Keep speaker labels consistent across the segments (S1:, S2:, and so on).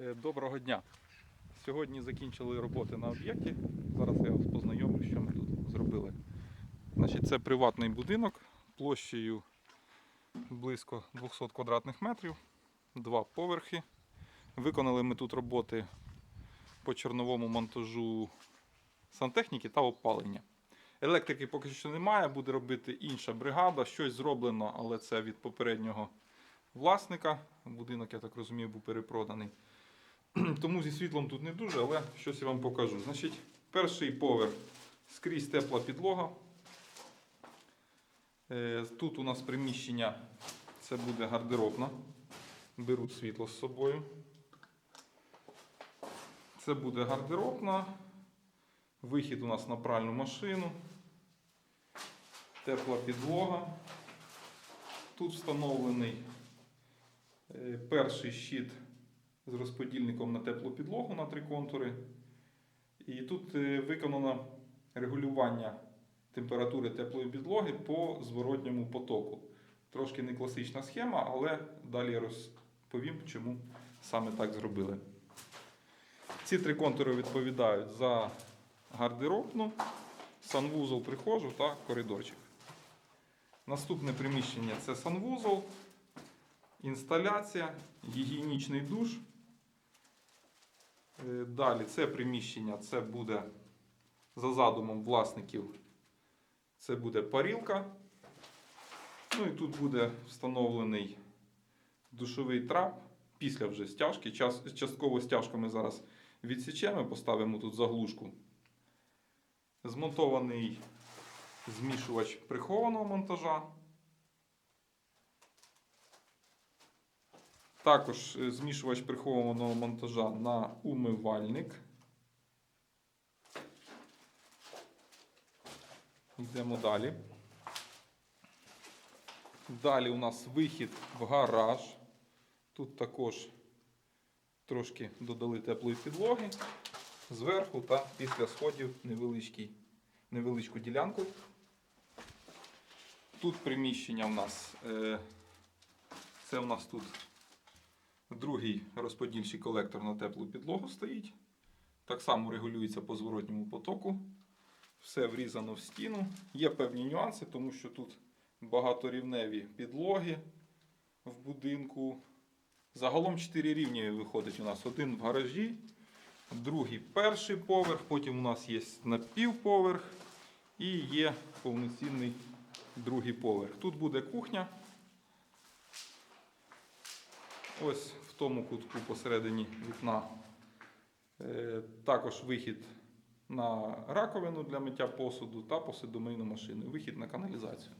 S1: Е, Доброго дня. Сьогодні закінчили роботи на об'єкті. Зараз я вас познайомлю, що ми тут зробили. Значить, це приватний будинок площею близько 200 квадратних метрів, два поверхи. Виконали ми тут роботи по чорновому монтажу сантехніки та опалення. Електрики поки що немає, буде робити інша бригада. Щось зроблено, але це від попереднього власника. Будинок, я так розумію, був перепроданий. Тому зі світлом тут не дуже, але щось я вам покажу. Значить, перший поверх скрізь тепла підлога. Е, Тут у нас приміщення, це буде гардеробна. Беруть світло з собою. Це буде гардеробна. Вихід у нас на пральну машину. Тепла підлога. Тут встановлений е, перший щит з розподільником на теплу підлогу на три контури. І тут е, виконано регулювання температури теплої підлоги по зворотньому потоку. Трошки не класична схема, але далі розповім, чому саме так зробили. Ці три контури відповідають за гардеробну, санвузол прихожу та коридорчик. Наступне приміщення це санвузол, інсталяція, гігієнічний душ. Е, Далі це приміщення, це буде за задумом власників, це буде парілка. Ну і тут буде встановлений душовий трап після вже стяжки. Час- Частково стяжку ми зараз відсічемо, поставимо тут заглушку. Змонтований змішувач прихованого монтажа. Також е, змішувач прихованого монтажа на умивальник. Йдемо далі. Далі у нас вихід в гараж. Тут також трошки додали теплої підлоги. Зверху та після сходів невеличку ділянку. Тут приміщення у нас. е, Це у нас тут другий розподільчий колектор на теплу підлогу стоїть. Так само регулюється по зворотньому потоку. Все врізано в стіну. Є певні нюанси, тому що тут багаторівневі підлоги в будинку. Загалом 4 рівні виходить у нас. Один в гаражі, другий перший поверх, потім у нас є напівповерх і є повноцінний другий поверх. Тут буде кухня. Ось в тому кутку посередині вікна. Е, Також вихід на раковину для миття посуду та посудомийну машину. Вихід на каналізацію.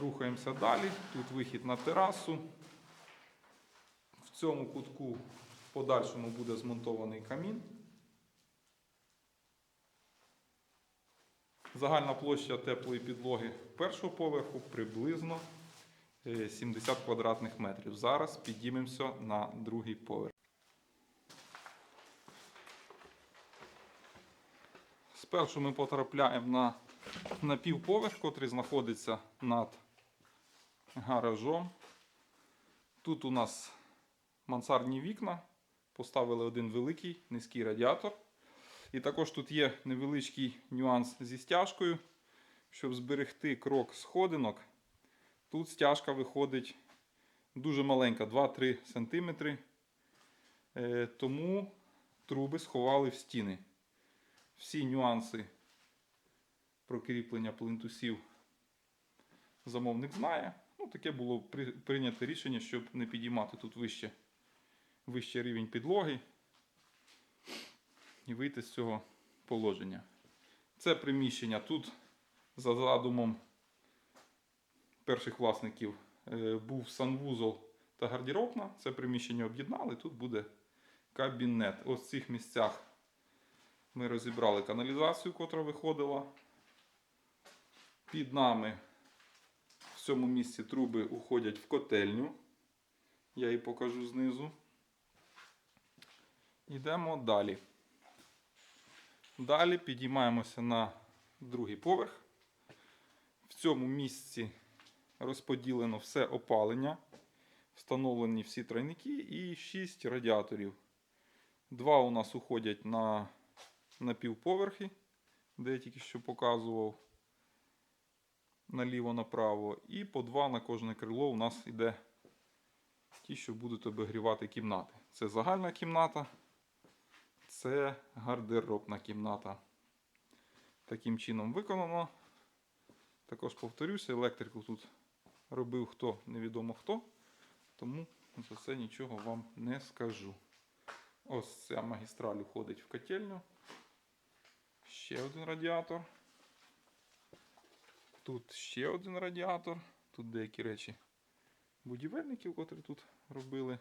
S1: Рухаємося далі. Тут вихід на терасу. В цьому кутку в подальшому буде змонтований камін. Загальна площа теплої підлоги першого поверху приблизно 70 квадратних метрів. Зараз підіймемося на другий поверх. Спершу ми потрапляємо на напівповерх, котрий знаходиться над гаражом. Тут у нас мансардні вікна. Поставили один великий низький радіатор. І також тут є невеличкий нюанс зі стяжкою. Щоб зберегти крок сходинок, тут стяжка виходить дуже маленька, 2-3 см. Е, Тому труби сховали в стіни. Всі нюанси прокріплення плинтусів замовник знає. Ну, таке було прийнято рішення, щоб не підіймати тут вище, вище рівень підлоги і вийти з цього положення. Це приміщення тут за задумом перших власників е, був санвузол та гардеробна. Це приміщення об'єднали, тут буде кабінет. Ось в цих місцях ми розібрали каналізацію, котра виходила. Під нами в цьому місці труби уходять в котельню. Я її покажу знизу. Йдемо далі. Далі підіймаємося на другий поверх. В цьому місці розподілено все опалення. встановлені всі тройники і 6 радіаторів. Два у нас уходять на напівповерхи, де я тільки що показував наліво-направо. І по два на кожне крило у нас йде ті, що будуть обігрівати кімнати. Це загальна кімната, це гардеробна кімната. Таким чином виконано. Також повторюся, електрику тут робив хто, невідомо хто. Тому за це нічого вам не скажу. Ось ця магістраль уходить в котельню. Ще один радіатор. Тут ще один радіатор. Тут деякі речі будівельників, котрі тут робили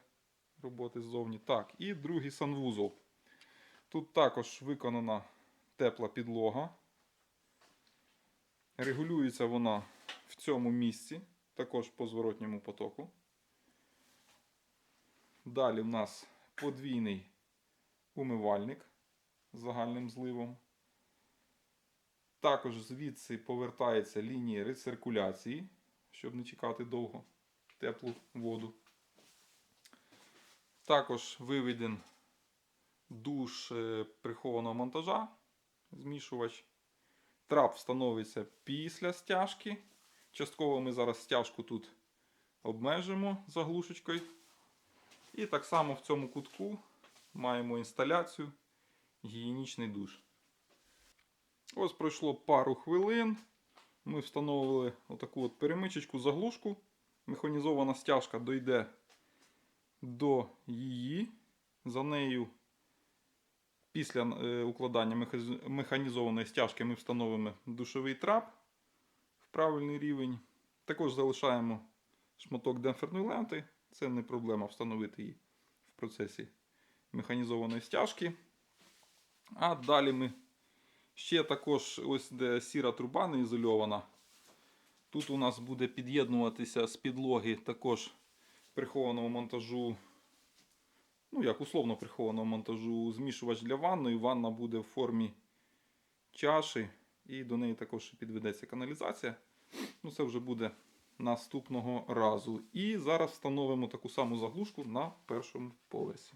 S1: роботи ззовні. Так, і другий санвузол. Тут також виконана тепла підлога. Регулюється вона в цьому місці, також по зворотньому потоку. Далі в нас подвійний умивальник з загальним зливом. Також звідси повертається лінія рециркуляції, щоб не чекати довго теплу воду. Також виведен душ е, прихованого монтажа, змішувач. Трап встановиться після стяжки. Частково ми зараз стяжку тут обмежимо заглушечкою. І так само в цьому кутку маємо інсталяцію гігієнічний душ. Ось пройшло пару хвилин. Ми встановили отаку от перемичечку заглушку. Механізована стяжка дойде до її. За нею, після е, укладання механізованої стяжки, ми встановимо душовий трап правильний рівень. Також залишаємо шматок демпферної ленти. Це не проблема встановити її в процесі механізованої стяжки. А далі ми ще також, ось де сіра труба не ізольована. Тут у нас буде під'єднуватися з підлоги також прихованого монтажу, ну як условно прихованого монтажу, змішувач для ванної. Ванна буде в формі чаші, і до неї також підведеться каналізація. Ну, це вже буде наступного разу. І зараз встановимо таку саму заглушку на першому поверсі.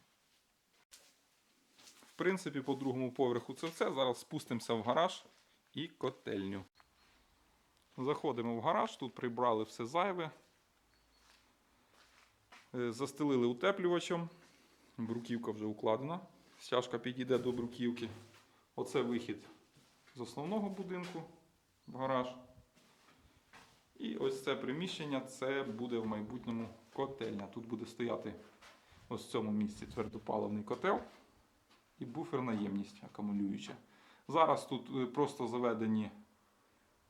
S1: В принципі, по другому поверху це все. Зараз спустимося в гараж і котельню. Заходимо в гараж, тут прибрали все зайве. Е, Застелили утеплювачем. Бруківка вже укладена. Стяжка підійде до бруківки. Оце вихід з основного будинку в гараж. І ось це приміщення це буде в майбутньому котельня. Тут буде стояти ось в цьому місці твердопаливний котел і буферна ємність акумулююча. Зараз тут е, просто заведені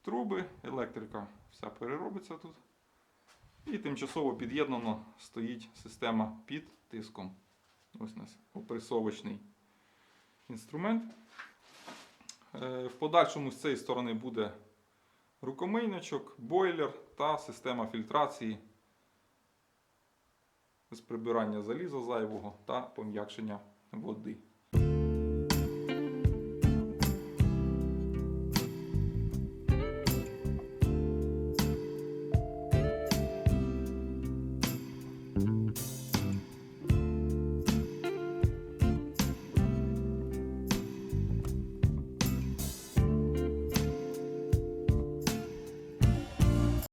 S1: труби, електрика вся переробиться тут. І тимчасово під'єднано стоїть система під тиском. Ось у нас опресовочний інструмент. Е, В подальшому з цієї сторони буде рукомийничок, бойлер та система фільтрації з прибирання заліза зайвого та пом'якшення води.